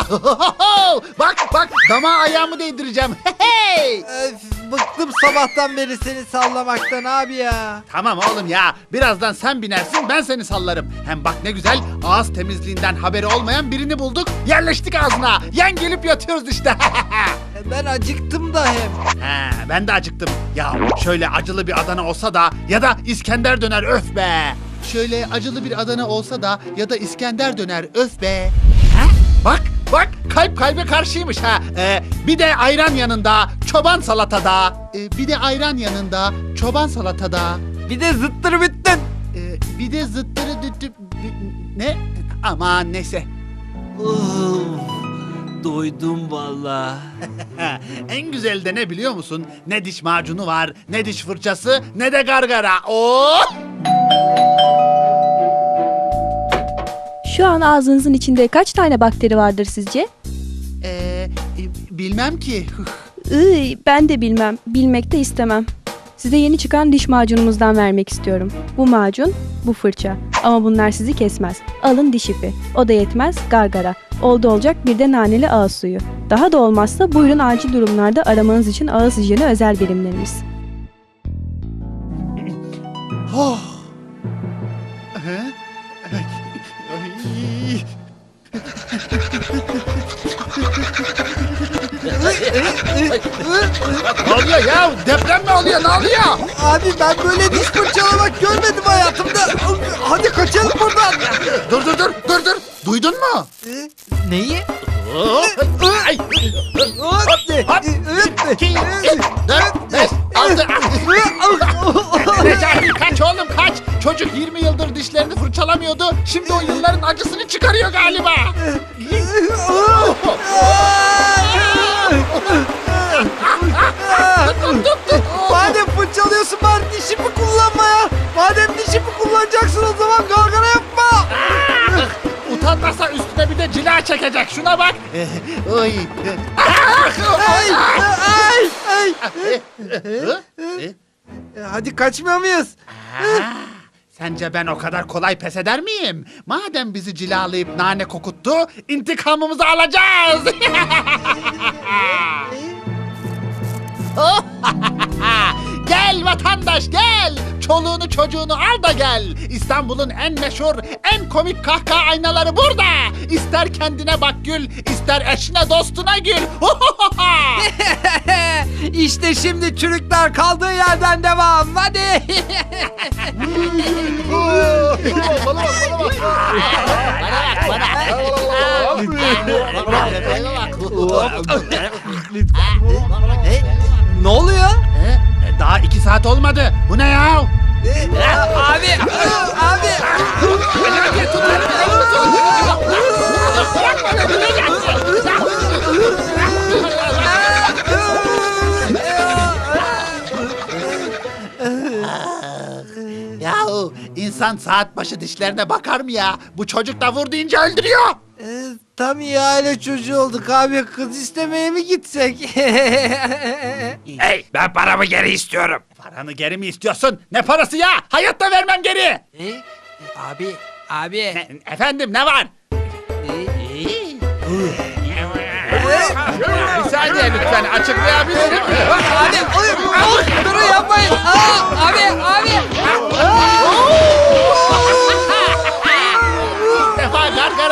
bak bak dama ayağımı değdireceğim. Hey! Öf, bıktım sabahtan beri seni sallamaktan abi ya. Tamam oğlum ya. Birazdan sen binersin ben seni sallarım. Hem bak ne güzel ağız temizliğinden haberi olmayan birini bulduk. Yerleştik ağzına. Yan gelip yatıyoruz işte. E, Ben acıktım da hem. He, ben de acıktım. Ya şöyle acılı bir Adana olsa da ya da İskender döner öf be. Şöyle acılı bir Adana olsa da ya da İskender döner öf be. Bak bak kalp kalbe karşıymış ha. Ee, bir de ayran yanında çoban salatada. Ee, bir de ayran yanında çoban salatada. Bir de zıttır bittin. Ee, bir de zıttırı düttü... Ne? Aman neyse. Uf, doydum valla. en güzeli de ne biliyor musun? Ne diş macunu var, ne diş fırçası, ne de gargara. Oh! Şu an ağzınızın içinde kaç tane bakteri vardır sizce? Ee, bilmem ki. Iy, ben de bilmem, bilmek de istemem. Size yeni çıkan diş macunumuzdan vermek istiyorum. Bu macun, bu fırça. Ama bunlar sizi kesmez. Alın diş ipi. O da yetmez, gargara. Oldu olacak bir de naneli ağız suyu. Daha da olmazsa buyurun acil durumlarda aramanız için ağız hijyeni özel birimlerimiz. oh. He? Ay. ne oluyor ya? Deprem mi oluyor? Ne oluyor? Abi ben böyle diş fırçalamak görmedim hayatımda. Hadi kaçalım buradan. Dur dur dur dur dur. Duydun mu? E, Neyi? Ay. Hop, hop. İki, dört, beş, altı. Kaç oğlum kaç. Çocuk 20 yıldır dişlerini fırçalamıyordu. Şimdi o yılların acısını çıkarıyor galiba. Madem fırçalıyorsun bari dişimi kullanma ya. Madem dişimi kullanacaksın o zaman gargara yapma. Utanmasa üstüne bir de cila çekecek. Şuna bak. Oy. Ay, ay, ay. Hadi kaçmıyor muyuz? Ha, Sence ben o kadar kolay pes eder miyim? Madem bizi cilalayıp nane kokuttu, intikamımızı alacağız. gel vatandaş gel. Çoluğunu çocuğunu al da gel. İstanbul'un en meşhur, en komik kahkaha aynaları burada. İster kendine bak gül, ister eşine dostuna gül. işte şimdi çürükler kaldığı yerden devam. Hadi. bana bak, bana bak. ne oluyor? Daha iki saat olmadı. Bu ne ya? abi, abi. Yahu insan saat başı dişlerine bakar mı ya? Bu çocuk da vur deyince öldürüyor. Ee, tam iyi aile çocuğu olduk abi. Kız istemeye mi gitsek? Hey ben paramı geri istiyorum. Paranı geri mi istiyorsun? Ne parası ya? Hayatta vermem geri. E, abi, abi. Ne- efendim ne var? Bir saniye lütfen açıklayabilirim. Abi, durun yapmayın. Aa, abi, abi. İlk defa gargara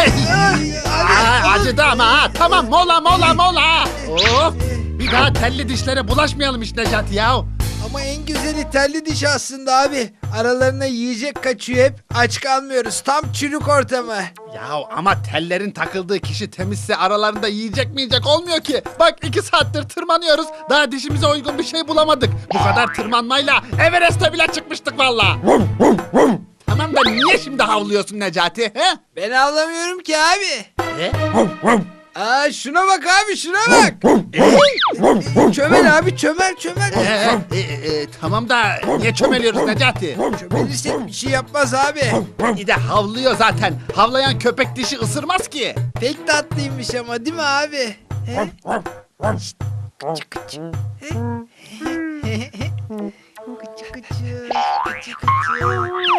Aa, acıdı ama ha. Tamam mola mola mola. Of. Bir daha telli dişlere bulaşmayalım işte Necati ya. Ama en güzeli telli diş aslında abi. Aralarına yiyecek kaçıyor hep. Aç kalmıyoruz. Tam çürük ortamı. Ya ama tellerin takıldığı kişi temizse aralarında yiyecek mi yiyecek olmuyor ki. Bak iki saattir tırmanıyoruz. Daha dişimize uygun bir şey bulamadık. Bu kadar tırmanmayla Everest'e bile çıkmıştık valla. Tamam da niye şimdi havlıyorsun Necati? He? Ben avlamıyorum ki abi. E? Aa şuna bak abi şuna bak. çömel abi çömel çömel. Ee, e, e, tamam da niye çömeliyoruz Necati? Çömelirsek bir şey yapmaz abi. Bir de havlıyor zaten. Havlayan köpek dişi ısırmaz ki. Pek tatlıymış ama değil mi abi? He? Şşt, kıçı kıçı. He? Kıçı kıçı, kıçı kıçı.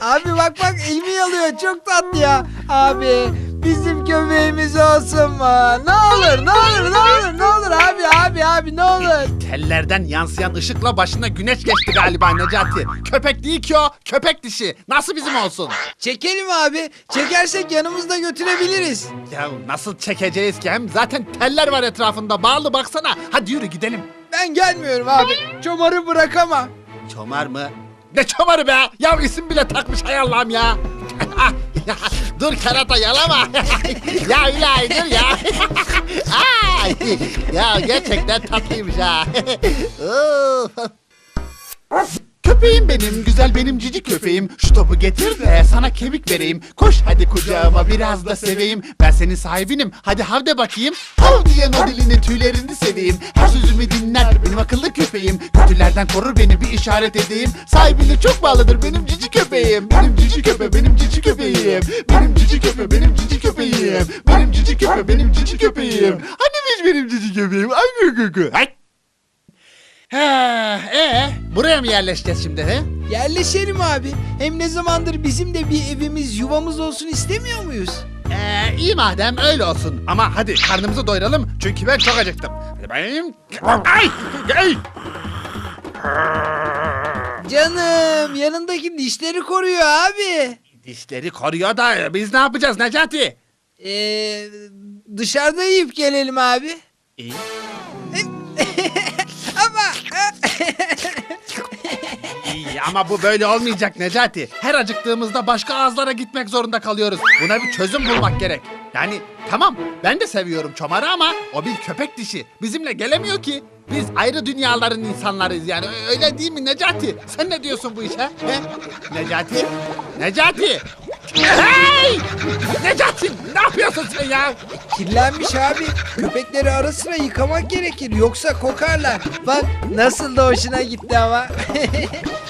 Abi bak bak elimi yalıyor çok tatlı ya. Abi bizim köpeğimiz olsun mu? Ne olur ne olur ne olur ne olur abi abi abi ne olur. Tellerden yansıyan ışıkla başına güneş geçti galiba Necati. Köpek değil ki o, köpek dişi. Nasıl bizim olsun? Çekelim abi. Çekersek yanımızda götürebiliriz. Ya nasıl çekeceğiz ki hem? Zaten teller var etrafında bağlı baksana. Hadi yürü gidelim. Ben gelmiyorum abi. Çomarı bırakamam. Çomar mı? Ne çomarı be? Ya isim bile takmış hay Allah'ım ya. dur kerata yalama. ya ilahi dur ya. Ya gerçekten tatlıymış ha. Köpeğim benim, güzel benim cici köpeğim. Şu topu getir de sana kemik vereyim. Koş hadi kucağıma biraz da seveyim. Ben senin sahibinim, hadi hav de bakayım. Hav diyen o dilini tüylerini seveyim. Her sözümü dinler benim akıllı köpeğim. Kötülerden korur beni bir işaret edeyim. Sahibine çok bağlıdır benim cici köpeğim. Benim cici köpe, benim cici köpeğim. Benim cici köpe, benim cici köpeğim. Benim cici köpe, benim cici köpeğim. Hanimiş benim cici köpeğim. Ay gı. Ay. Ha, ee, buraya mı yerleşeceğiz şimdi he? Yerleşelim abi. Hem ne zamandır bizim de bir evimiz yuvamız olsun istemiyor muyuz? Ee, iyi madem öyle olsun. Ama hadi karnımızı doyuralım çünkü ben çok acıktım. Hadi benim... Ay! Ay! Canım yanındaki dişleri koruyor abi. Dişleri koruyor da biz ne yapacağız Necati? Ee, dışarıda yiyip gelelim abi. İyi. İyi ama bu böyle olmayacak Necati. Her acıktığımızda başka ağızlara gitmek zorunda kalıyoruz. Buna bir çözüm bulmak gerek. Yani tamam ben de seviyorum çomarı ama o bir köpek dişi. Bizimle gelemiyor ki. Biz ayrı dünyaların insanlarıyız yani öyle değil mi Necati? Sen ne diyorsun bu işe? He? Necati? Necati? Hey! Necati ne yapıyorsun sen ya? kirlenmiş abi. Köpekleri ara sıra yıkamak gerekir yoksa kokarlar. Bak nasıl da hoşuna gitti ama.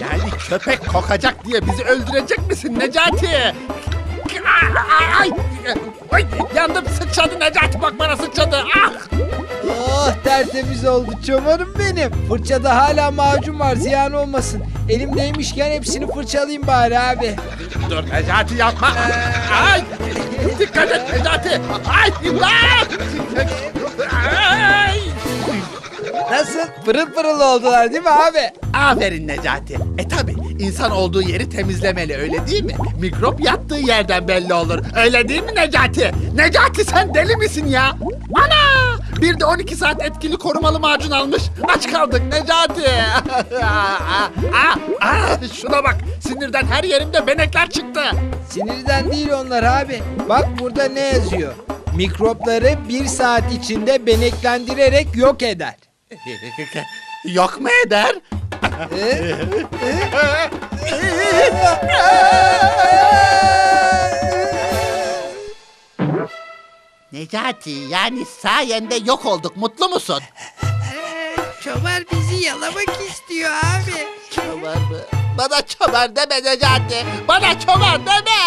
Yani köpek kokacak diye bizi öldürecek misin Necati? Ay, ay, yandım sıçradı Necati bak bana sıçradı. Ah! oh tertemiz oldu çomarım benim. Fırçada hala macun var ziyan olmasın. Elimdeymişken hepsini fırçalayayım bari abi. Dur Necati yapma. Ay! Dikkat et Necati. Ay imdat! Ay! Nasıl? Pırıl pırıl oldular değil mi abi? Aferin Necati. E tabi insan olduğu yeri temizlemeli öyle değil mi? Mikrop yattığı yerden belli olur. Öyle değil mi Necati? Necati sen deli misin ya? Ana! Bir de 12 saat etkili korumalı macun almış. Aç kaldık Necati. Aa, aa, aa, şuna bak. Sinirden her yerimde benekler çıktı. Sinirden değil onlar abi. Bak burada ne yazıyor? Mikropları bir saat içinde beneklendirerek yok eder. Yok mu eder? Necati yani sayende yok olduk. Mutlu musun? Çobar bizi yalamak istiyor abi. Çoban mı? Bana çoban deme Necati. Bana çoban deme.